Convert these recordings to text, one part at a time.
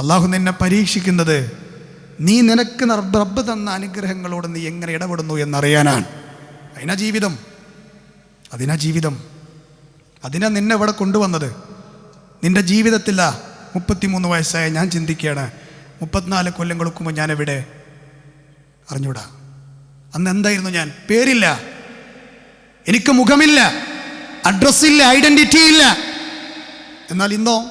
അള്ളാഹു നിന്നെ പരീക്ഷിക്കുന്നത് നീ നിനക്ക് റബ്ബ് തന്ന അനുഗ്രഹങ്ങളോട് നീ എങ്ങനെ ഇടപെടുന്നു എന്നറിയാനാണ്. അതിനാ ജീവിതം. അതിനാ ജീവിതം. അതിനാ നിന്നെ ഇവിടെ കൊണ്ടുവന്നത്. നിന്റെ ജീവിതത്തില്ല മുപ്പത്തിമൂന്ന് വയസ്സായ ഞാൻ ചിന്തിക്കുകയാണ്. മുപ്പത്തിനാല് കൊല്ലം കൊടുക്കുമ്പോൾ ഞാൻ എവിടെ അറിഞ്ഞൂടാ. അന്ന് എന്തായിരുന്നു ഞാൻ? പേരില്ല. എനിക്ക് മുഖമില്ല. അഡ്രസ്സില്ല. ഐഡന്റിറ്റി ഇല്ല എന്നാൽ ഇന്നോ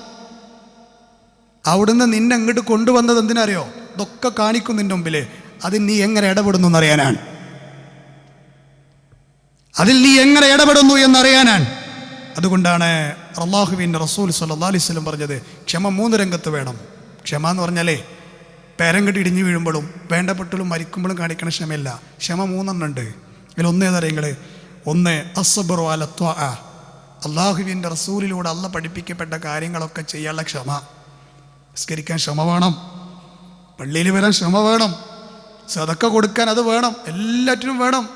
അവിടുന്ന് നിന്നെ അങ്ങോട്ട് കൊണ്ടുവന്നത് എന്തിനറിയോ? ഇതൊക്കെ കാണിക്കും നിന്റെ മുമ്പിൽ അതിൽ നീ എങ്ങനെ ഇടപെടുന്നു എന്നറിയാനാണ്. അതിൽ നീ എങ്ങനെ ഇടപെടുന്നു എന്നറിയാനാണ്. അതുകൊണ്ടാണ് അള്ളാഹുബിൻ റസൂൽ സല്ലാ അലൈഹി പറഞ്ഞത് ക്ഷമ മൂന്ന് രംഗത്ത് വേണം. ക്ഷമ എന്ന് പറഞ്ഞാലേ പേരം കെട്ടി ഇടിഞ്ഞു വീഴുമ്പോഴും വേണ്ടപ്പെട്ടലും മരിക്കുമ്പോഴും കാണിക്കണ ക്ഷമയില്ല. ക്ഷമ മൂന്നെണ്ണം ഉണ്ട്. ഒന്നേ അറിയങ്ങൾ? ഒന്ന് അസബറു അലത്വ അള്ളാഹുവിന്റെ റസൂലിലൂടെ അള്ള പഠിപ്പിക്കപ്പെട്ട കാര്യങ്ങളൊക്കെ ചെയ്യാനുള്ള ക്ഷമ. നിസ്കരിക്കാൻ ക്ഷമ വേണം. പള്ളിയിൽ വരാൻ ക്ഷമ വേണം. സതക്ക കൊടുക്കാൻ അത് വേണം. എല്ലാറ്റിനും വേണം.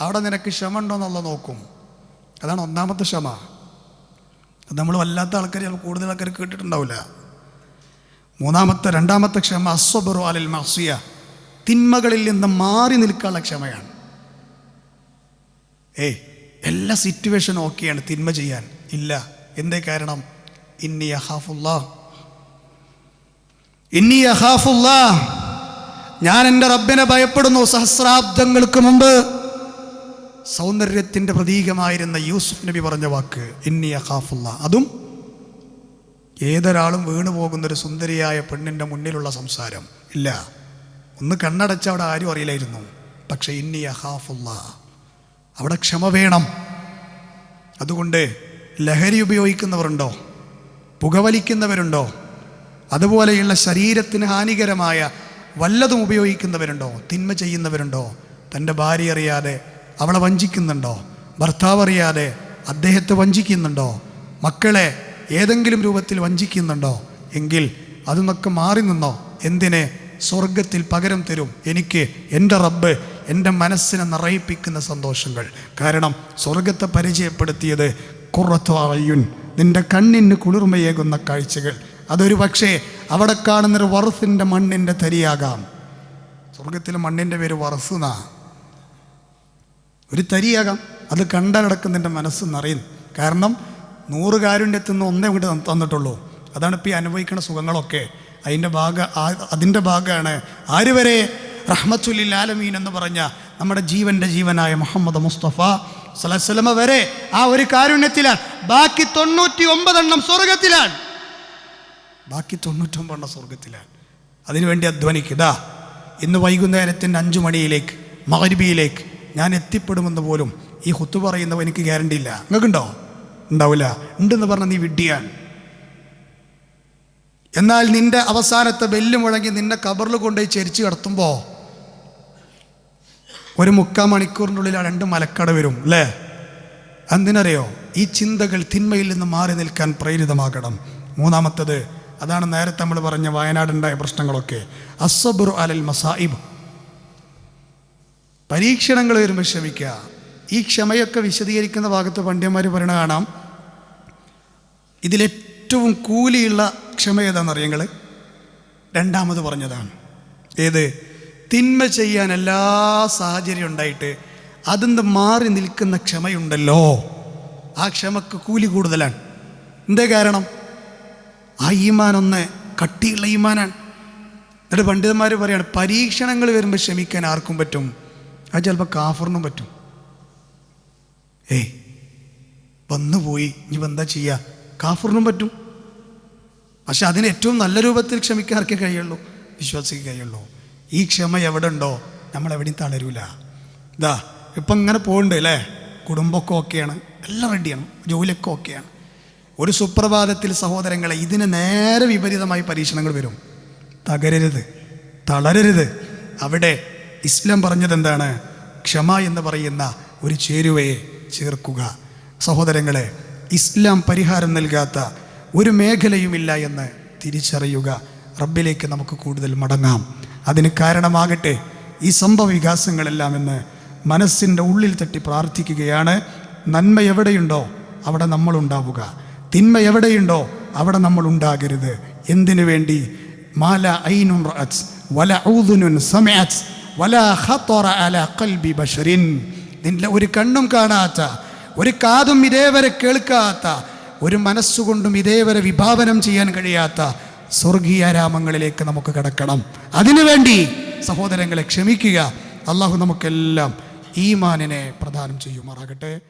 അവിടെ നിനക്ക് ക്ഷമ ഉണ്ടോ എന്നുള്ള നോക്കും. അതാണ് ഒന്നാമത്തെ ക്ഷമ. അത് നമ്മൾ വല്ലാത്ത ആൾക്കാർ കൂടുതൽ ആൾക്കാർ കേട്ടിട്ടുണ്ടാവില്ല. മൂന്നാമത്തെ രണ്ടാമത്തെ ക്ഷമ അസ്വബറു അലിൽ മസിയ തിന്മകളിൽ നിന്ന് മാറി നിൽക്കാനുള്ള ക്ഷമയാണ്. ഏയ് എല്ലാ സിറ്റുവേഷനും ഓക്കെയാണ് തിന്മ ചെയ്യാൻ. ഇല്ല. എന്തേ കാരണം? ഇന്നി അഹാഫുല്ലാ ഇന്നി അഹാഫുല്ലാ ഞാൻ എന്റെ റബ്ബിനെ ഭയപ്പെടുന്നു. സഹസ്രാബ്ദങ്ങൾക്ക് മുമ്പ് സൗന്ദര്യത്തിന്റെ പ്രതീകമായിരുന്ന യൂസുഫ് നബി പറഞ്ഞ വാക്ക് ഇന്നി അഹാഫുല്ല അതും ഏതൊരാളും വീണു പോകുന്നൊരു സുന്ദരിയായ പെണ്ണിന്റെ മുന്നിലുള്ള സംസാരം. ഇല്ല ഒന്ന് കണ്ണടച്ച അവിടെ ആരും അറിയില്ലായിരുന്നു. പക്ഷേ ഇന്നി അഹാഫുല്ല അവിടെ ക്ഷമ വേണം. അതുകൊണ്ട് ലഹരി ഉപയോഗിക്കുന്നവരുണ്ടോ? പുകവലിക്കുന്നവരുണ്ടോ? അതുപോലെയുള്ള ശരീരത്തിന് ഹാനികരമായ വല്ലതും ഉപയോഗിക്കുന്നവരുണ്ടോ? തിന്മ ചെയ്യുന്നവരുണ്ടോ? തന്റെ ഭാര്യ അറിയാതെ അവളെ വഞ്ചിക്കുന്നുണ്ടോ? ഭർത്താവ് അറിയാതെ അദ്ദേഹത്തെ വഞ്ചിക്കുന്നുണ്ടോ? മക്കളെ ഏതെങ്കിലും രൂപത്തിൽ വഞ്ചിക്കുന്നുണ്ടോ? എങ്കിൽ അതൊന്നൊക്കെ മാറി നിന്നോ? എന്തിനെ? സ്വർഗത്തിൽ പകരം തരും. എനിക്ക് എന്റെ റബ്ബ് എന്റെ മനസ്സിനെ നിറയിപ്പിക്കുന്ന സന്തോഷങ്ങൾ. കാരണം സ്വർഗത്തെ പരിചയപ്പെടുത്തിയത് കുറത്തു നിന്റെ കണ്ണിന് കുളിർമയേകുന്ന കാഴ്ചകൾ. അതൊരു പക്ഷേ അവിടെ കാണുന്നൊരു വറുസിന്റെ മണ്ണിന്റെ തരിയാകാം. സ്വർഗത്തിലെ മണ്ണിന്റെ പേര് വറുസുനാ ഒരു തരിയാകാം. അത് കണ്ടടക്കം നിന്റെ മനസ്സ് നിറയും കാരണം നൂറ് കാരുണ്യത്തിൽ നിന്ന് ഒന്നേ കൂടി തന്നിട്ടുള്ളൂ. അതാണ് ഇപ്പോൾ ഈ അനുഭവിക്കുന്ന സുഖങ്ങളൊക്കെ. അതിന്റെ ഭാഗ അതിന്റെ ഭാഗമാണ് ആര് വരെ റഹ്മത്തുല്ലിൽ ആലമീൻ എന്ന് പറഞ്ഞ നമ്മുടെ ജീവന്റെ ജീവനായ മുഹമ്മദ് മുസ്തഫ സലസ്ലമ വരെ ആ ഒരു കാരുണ്യത്തിലാണ്. ബാക്കി തൊണ്ണൂറ്റി ഒമ്പതെണ്ണം സ്വർഗത്തിലാണ് ബാക്കി തൊണ്ണൂറ്റൊമ്പതെണ്ണം സ്വർഗത്തിലാണ് അതിനുവേണ്ടി അധ്വാനിക്കുക ഇന്ന് വൈകുന്നേരത്തിന്റെ അഞ്ചു മണിയിലേക്ക് മകരുബിയിലേക്ക് ഞാൻ എത്തിപ്പെടുമെന്ന് പോലും ഈ ഹുത്ത് പറയുന്നവ എനിക്ക് ഗ്യാരണ്ടി ഇല്ല. നിങ്ങൾക്കുണ്ടോ? ഉണ്ടാവില്ല. ഉണ്ടെന്ന് പറഞ്ഞാൽ നീ വിഡ്ഢിയാണ്. എന്നാൽ നിന്റെ അവസാനത്തെ ബെല്ല് മുഴങ്ങി നിന്റെ കബറിൽ കൊണ്ടുപോയി ചരിച്ചു കിടത്തുമ്പോൾ ഒരു മുക്കാൽ മണിക്കൂറിനുള്ളിൽ ആ രണ്ട് മലക്കട വരും അല്ലേ? എന്തിനറിയോ ഈ ചിന്തകൾ തിന്മയിൽ നിന്ന് മാറി നിൽക്കാൻ പ്രേരിതമാകണം. മൂന്നാമത്തത് അതാണ് നേരത്തെ നമ്മൾ പറഞ്ഞ വയനാടുണ്ടായ പ്രശ്നങ്ങളൊക്കെ. അസബുർ അലൽ മസായിബ്. പരീക്ഷണങ്ങൾ വരുമ്പോൾ ക്ഷമിക്കുക ഈ ക്ഷമയൊക്കെ വിശദീകരിക്കുന്ന ഭാഗത്ത് പണ്ഡ്യന്മാർ പറയണ കാണാം. ഇതിലേറ്റവും കൂലിയുള്ള ക്ഷമ ഏതാണെന്ന് അറിയങ്ങൾ രണ്ടാമത് പറഞ്ഞതാണ്. ഏത്? തിന്മ ചെയ്യാൻ എല്ലാ സാഹചര്യം ഉണ്ടായിട്ട് അതിന്ന് മാറി നിൽക്കുന്ന ക്ഷമയുണ്ടല്ലോ. ആ ക്ഷമക്ക് കൂലി കൂടുതലാണ്. എന്തേ കാരണം? ആ ഈമാൻ ഒന്ന് കട്ടിയുള്ള ഈമാനാണ്. എന്നിട്ട് പണ്ഡിതന്മാർ പറയാണ് പരീക്ഷണങ്ങൾ വരുമ്പോൾ ക്ഷമിക്കാൻ ആർക്കും പറ്റും? അത് ചിലപ്പോൾ കാഫറിനും പറ്റും. ഏയ് വന്നുപോയി ഇനി എന്താ ചെയ്യുക കാഫറിനും പറ്റും. പക്ഷെ അതിന് ഏറ്റവും നല്ല രൂപത്തിൽ ക്ഷമിക്കാൻ ആർക്കേ കഴിയുള്ളൂ? വിശ്വാസിക്ക് കഴിയുള്ളൂ. ഈ ക്ഷമ എവിടെ ഉണ്ടോ? നമ്മൾ എവിടെയും തളരൂല. ഇതാ ഇപ്പം ഇങ്ങനെ പോകുന്നുണ്ട് അല്ലേ? കുടുംബമൊക്കെ ഓക്കെയാണ് എല്ലാം റെഡിയാണ് ജോലിയൊക്കെ ഓക്കെയാണ് ഒരു സുപ്രഭാതത്തിൽ സഹോദരങ്ങളെ ഇതിന് നേരെ വിപരീതമായി പരീക്ഷണങ്ങൾ വരും. തകരരുത് തളരരുത്. അവിടെ ഇസ്ലാം പറഞ്ഞത് എന്താണ്? ക്ഷമ എന്ന് പറയുന്ന ഒരു ചേരുവയെ ചേർക്കുക. സഹോദരങ്ങളെ ഇസ്ലാം പരിഹാരം നൽകാത്ത ഒരു മേഖലയുമില്ല എന്ന് തിരിച്ചറിയുക. റബ്ബിലേക്ക് നമുക്ക് കൂടുതൽ മടങ്ങാം. അതിന് കാരണമാകട്ടെ ഈ സംഭവ വികാസങ്ങളെല്ലാം എന്ന് മനസ്സിന്റെ ഉള്ളിൽ തട്ടി പ്രാർത്ഥിക്കുകയാണ്. നന്മ എവിടെയുണ്ടോ അവിടെ നമ്മളുണ്ടാവുക. തിന്മ എവിടെയുണ്ടോ അവിടെ നമ്മൾ ഉണ്ടാകരുത്. എന്തിനു വേണ്ടി? മാല ഐനുൻ റഅസ് വല സമഅത്ത് വല ഖത്തറ അല ഖൽബി നിന്റെ ഒരു കണ്ണും കാണാത്ത ഒരു കാതും ഇതേവരെ കേൾക്കാത്ത ഒരു മനസ്സുകൊണ്ടും ഇതേവരെ വിഭാവനം ചെയ്യാൻ കഴിയാത്ത സ്വർഗീയ രാമങ്ങളിലേക്ക് നമുക്ക് കടക്കണം. അതിനുവേണ്ടി സഹോദരങ്ങളെ ക്ഷമിക്കുക. അള്ളാഹു നമുക്കെല്ലാം ഈമാനിനെ പ്രദാനം ചെയ്യുമാറാകട്ടെ.